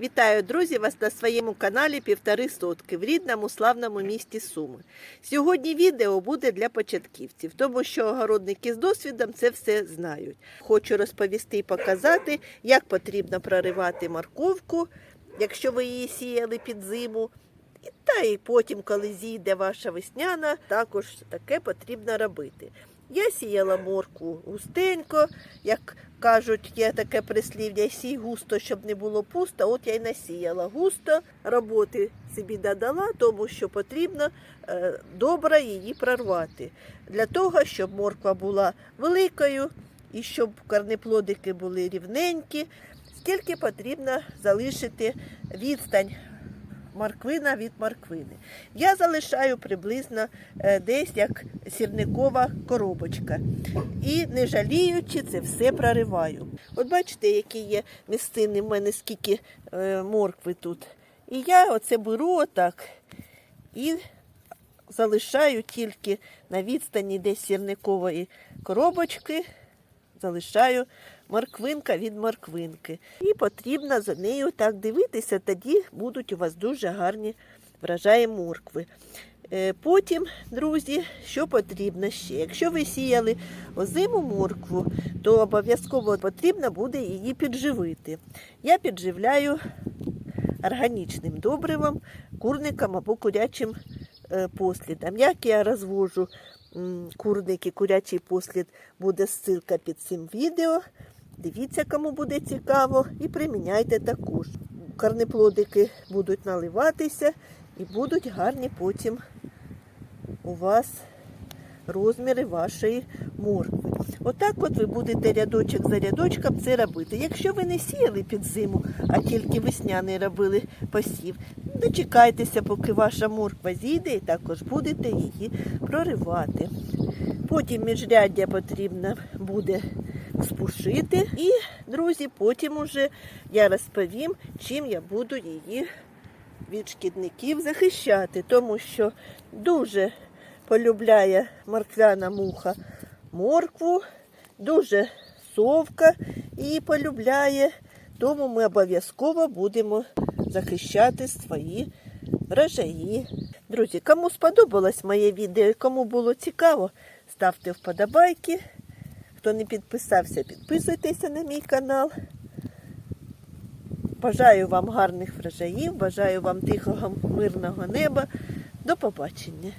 Вітаю, друзі, вас на своєму каналі Півтори сотки в рідному славному місті Суми. Сьогодні відео буде для початківців, тому що огородники з досвідом це все знають. Хочу розповісти і показати, як потрібно проривати морковку, якщо ви її сіяли під зиму. Та і потім, коли зійде ваша весняна, також таке потрібно робити. Я сіяла морку густенько, як кажуть, є таке прислів'я, сій густо, щоб не було пусто. От я й насіяла густо, роботи собі додала, тому що потрібно е, добре її прорвати. Для того, щоб морква була великою і щоб корнеплодики були рівненькі, скільки потрібно залишити відстань морквина від морквини. Я залишаю приблизно е, десь як сірникова коробочка. І не жаліючи, це все прориваю. От бачите, які є місцини в мене, скільки е, моркви тут. І я оце беру отак і залишаю тільки на відстані десь сірникової коробочки, залишаю морквинка від морквинки. І потрібно за нею так дивитися, тоді будуть у вас дуже гарні врожаї моркви. Е, Потім, друзі, що потрібно ще? Якщо ви сіяли озиму моркву, то обов'язково потрібно буде її підживити. Я підживляю органічним добривом, курником або курячим е, послідом. Як я розвожу м, курник і курячий послід, буде ссылка під цим відео. Дивіться, кому буде цікаво, і приміняйте також. Карнеплодики будуть наливатися і будуть гарні потім у вас розміри вашої моркви. Отак от ви будете рядочок за рядочком це робити. Якщо ви не сіяли під зиму, а тільки весняний робили посів, дочекайтеся, поки ваша морква зійде, і також будете її проривати. Потім міжряддя потрібно буде спушити. І, друзі, потім уже я розповім, чим я буду її від шкідників захищати, тому що дуже полюбляє морквяна муха моркву, дуже совка її полюбляє, тому ми обов'язково будемо захищати свої врожаї. Друзі, кому сподобалось моє відео кому було цікаво, ставте вподобайки. Хто не підписався, підписуйтеся на мій канал. Бажаю вам гарних врожаїв, бажаю вам тихого мирного неба. До побачення.